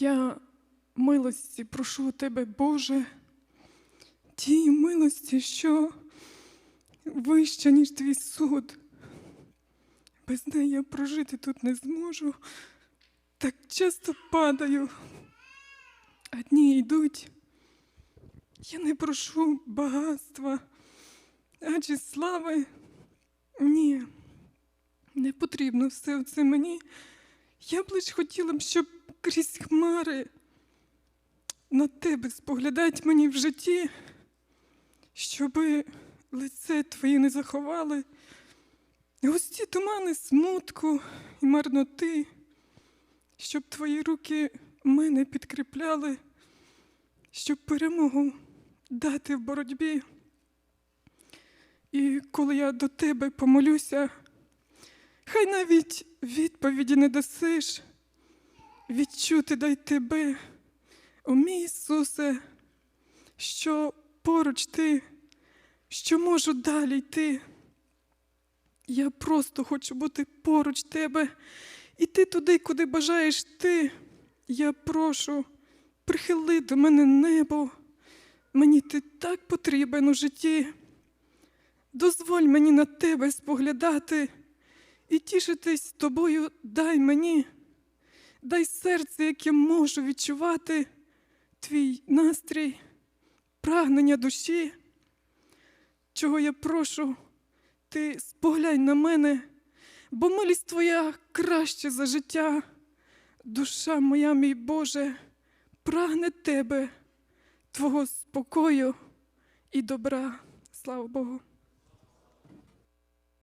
Я милості прошу у тебе, Боже, тієї милості, що вища, ніж твій суд. Без неї я прожити тут не зможу. Так часто падаю. А дні йдуть. Я не прошу багатства, адже слави. Ні, не потрібно все це мені. Я б лиш хотіла б, щоб крізь хмари на тебе споглядать мені в житті, щоби лице твоє не заховали, густі тумани смутку і марноти, щоб твої руки мене підкріпляли, щоб перемогу дати в боротьбі. І коли я до тебе помолюся, хай навіть відповіді не дасиш, відчути дай тебе, о мій Ісусе, що поруч ти, що можу далі йти. Я просто хочу бути поруч тебе, іти туди, куди бажаєш ти. Я прошу, прихили до мене небо. Мені ти так потрібен у житті. Дозволь мені на тебе споглядати і тішитись тобою дай мені, дай серце, яке можу відчувати, твій настрій, прагнення душі, чого я прошу, ти споглянь на мене, бо милість твоя краще за життя. Душа моя, мій Боже, прагне тебе, Твого спокою і добра. Слава Богу.